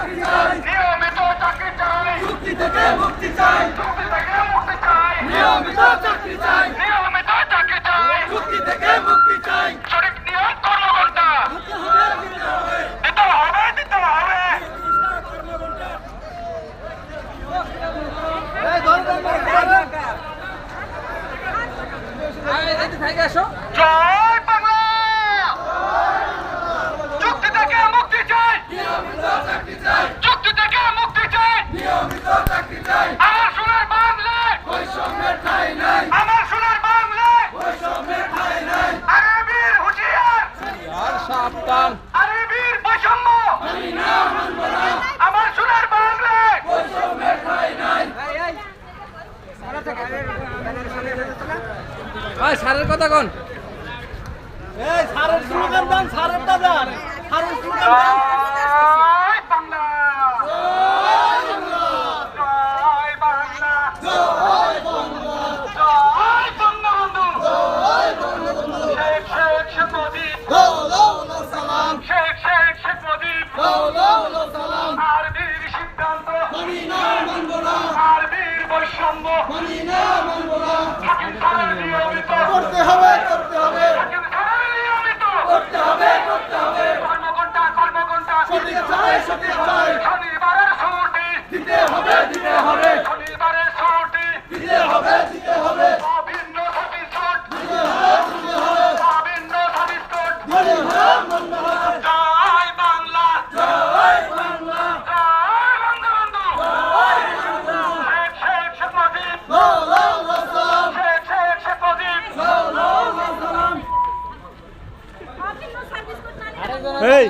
চাকরি চাই নিয়মিত চাকরি চাই চুক্তি থেকে মুক্তি চাই চুক্তি থেকে মুক্তি চাই নিয়মিত চাকরি চাই নিয়মিত চাকরি চাই চুক্তি থেকে মুক্তি চাই সঠিক নিয়ম কর্মঘণ্টা দিতে হবে দিতে দিতে হবে দিতে হবে জয় বাংলা চুক্তি থেকে মুক্তি চাই নিয়মিত চাকরি চাই চুক্তি থেকে মুক্তি চাই নিয়মিত চাকরি চাই আমার সোনার বাংলায় বৈষম্যের ঠাই নাই আমার সোনার বাংলায় বৈষম্যের ঠাই নাই আরে বীর হুঁশিয়ার আর সাবধান। আরে বীর বৈষম্য! আমি না মানব না আমার সোনার বাংলায় বৈষম্যের ঠাই নাই ভাই সারের কথা কোন। এই সারের স্লোগান মানি না মানব না হাকিম খানের নিয়মিত করতে হবে করতে হবে। করতে হবে করতে হবে। কর্মঘণ্টা কর্মঘণ্টা। সঠিক চাই সঠিক এই